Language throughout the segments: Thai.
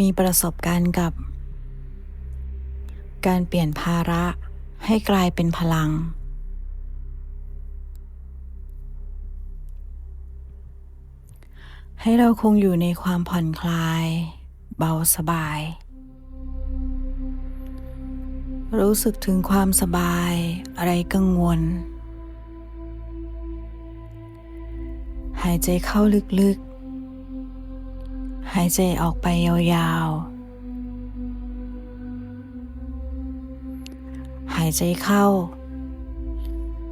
มีประสบการณ์กับ การเปลี่ยนภาระให้กลายเป็นพลัง ให้เราคงอยู่ในความผ่อนคลาย เบาสบาย รู้สึกถึงความสบายอะไรกังวล หายใจเข้าลึกๆายใจออกไปยาวๆ หายใจเข้า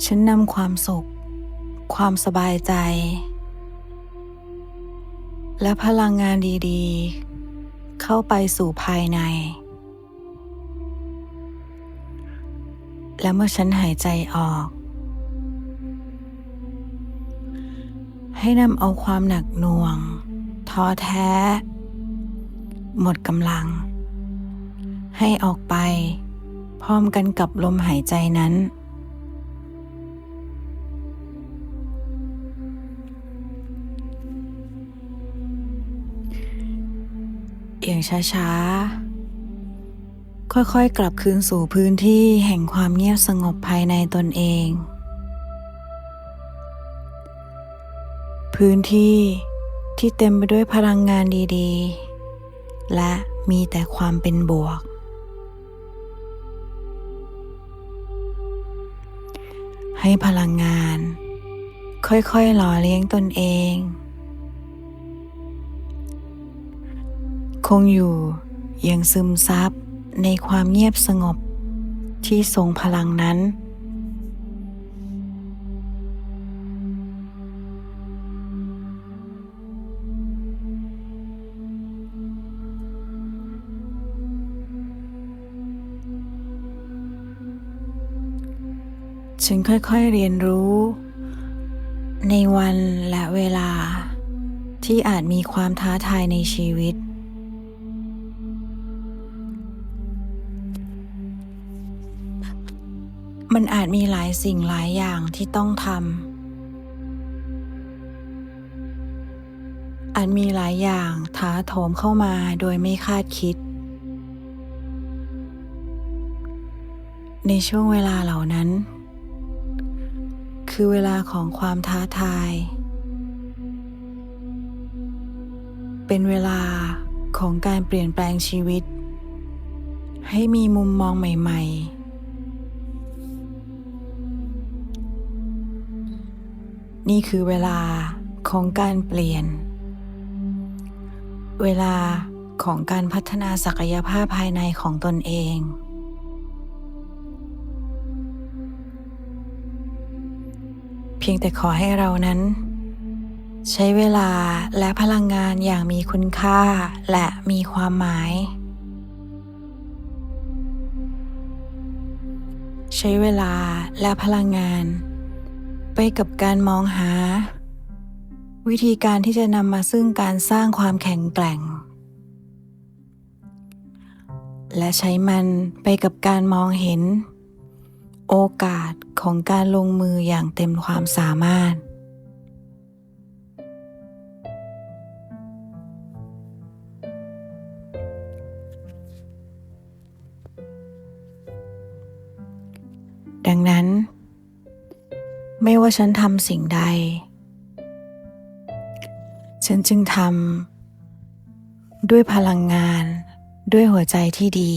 ฉันนำความสุข ความสบายใจ และพลังงานดีๆ เข้าไปสู่ภายใน และเมื่อฉันหายใจออก ให้นำเอาความหนักหน่วง ท้อแท้ หมดกำลัง ให้ออกไป พร้อมกันกับลมหายใจนั้นอย่างช้าๆ ค่อยๆ กลับคืนสู่พื้นที่แห่งความเงียบสงบภายในตนเอง พื้นที่ ที่เต็มไปด้วยพลังงานดีๆ และมีแต่ความเป็นบวก ให้พลังงาน ค่อยๆหล่อเลี้ยงตนเอง คงอยู่ยังซึมซับในความเงียบสงบที่ทรงพลังนั้น ฉันค่อยๆเรียนรู้ ในวันและเวลา ที่อาจมีความท้าทายในชีวิต มันอาจมีหลายสิ่งหลายอย่างที่ต้องทำอาจมีหลายอย่างท้าโถมเข้ามาโดยไม่คาดคิดในช่วงเวลาเหล่านั้น คือเวลาของความท้าทาย เป็นเวลาของการเปลี่ยนแปลงชีวิต ให้มีมุมมองใหม่ ๆนี่คือเวลาของการเปลี่ยน เวลาของการพัฒนาศักยภาพภายในของตนเอง เพียงแต่ขอให้เรานั้น ใช้เวลาและพลังงานอย่างมีคุณค่าและมีความหมาย ใช้เวลาและพลังงาน ไปกับการมองหา วิธีการที่จะนำมาซึ่งการสร้างความแข็งแกร่งและใช้มันไปกับการมองเห็น โอกาสของการลงมืออย่างเต็มความสามารถ ดังนั้น ไม่ว่าฉันทำสิ่งใด ฉันจึงทำด้วยพลังงานด้วยหัวใจที่ดี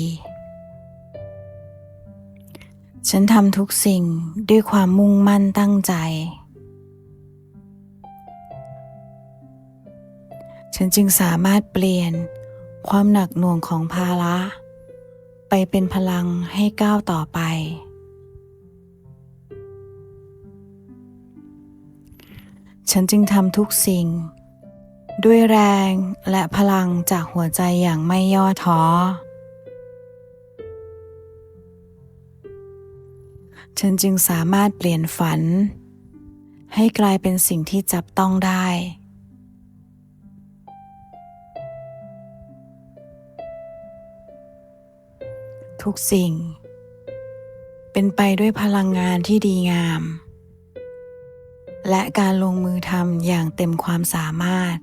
ฉันทำทุกสิ่งด้วยความมุ่งมั่นตั้งใจ ฉันจึงสามารถเปลี่ยนความหนักหน่วงของภาระ ไปเป็นพลังให้ก้าวต่อไป ฉันจึงทำทุกสิ่ง ด้วยแรงและพลังจากหัวใจอย่างไม่ย่อท้อ ฉันจึงสามารถเปลี่ยนฝัน ให้กลายเป็นสิ่งที่จับต้องได้ ทุกสิ่ง เป็นไปด้วยพลังงานที่ดีงาม และการลงมือทำอย่างเต็มความสามารถ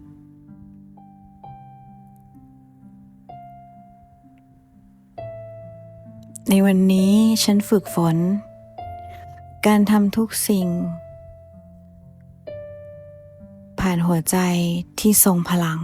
ในวันนี้ฉันฝึกฝน การทำทุกสิ่ง ผ่านหัวใจที่ทรงพลัง